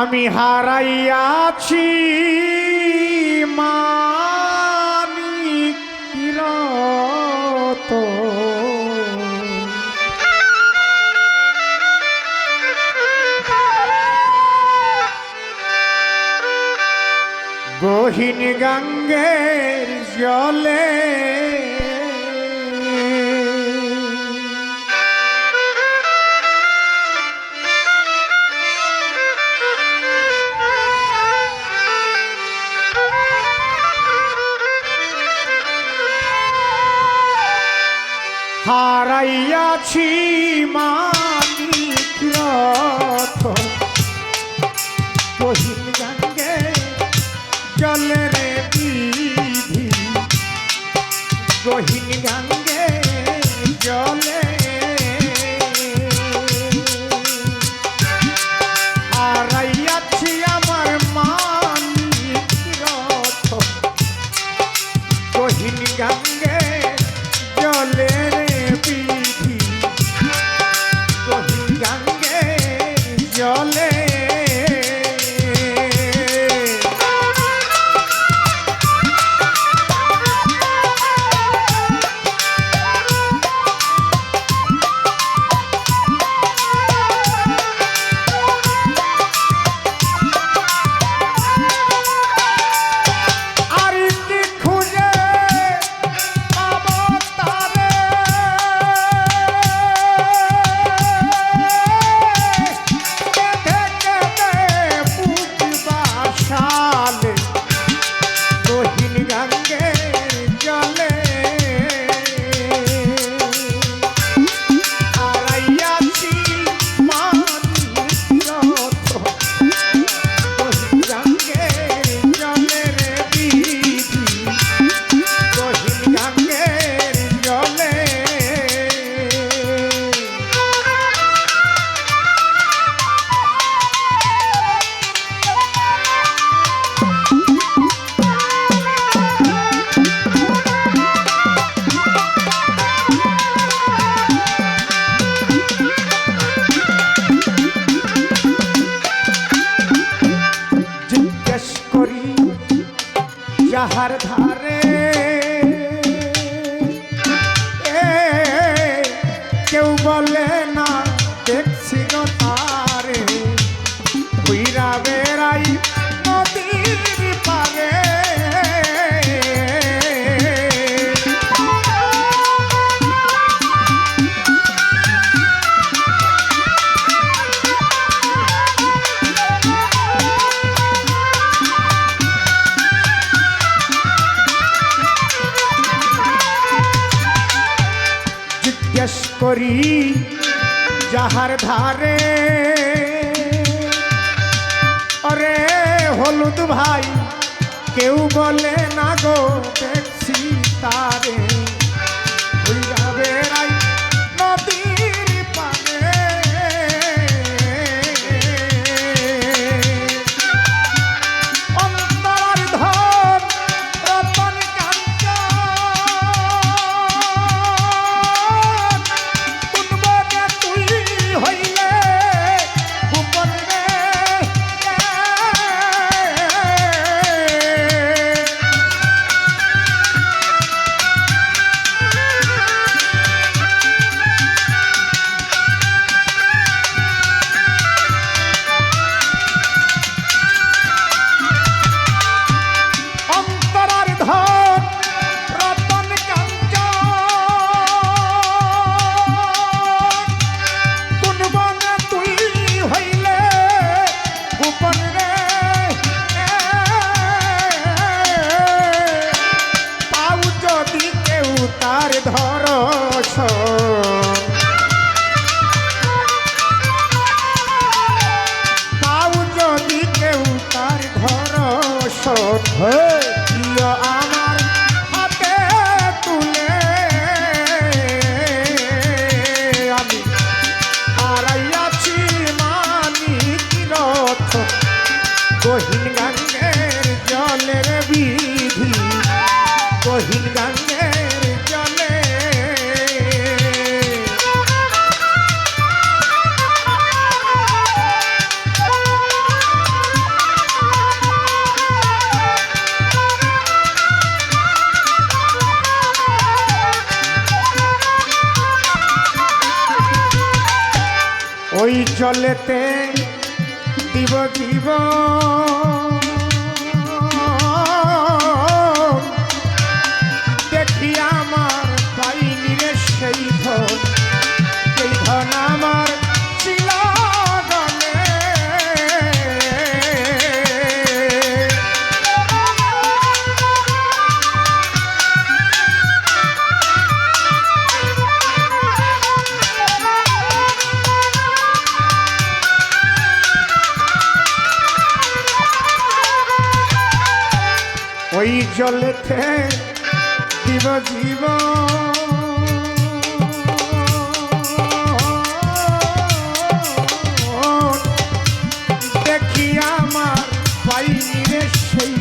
আমি হারাইয়াছি মানিক কিরত গহীন গঙ্গের জলে হারাইয়াছি মানিক জলে রে বিধি। গহীন গঙ্গে জলে যাহার ধারে কেউ বলে করি যাহার ধারে। অরে হলুদ ভাই কেউ বলে না গো দেখছি তারে। আমার হাতে তুলে আমি হারাইয়াছি মানিক রথ গহীন গঙ্গের ওই জলেতে দিব জীবন জলে দিব জীব। দেখি আমার পাইনি রে সেই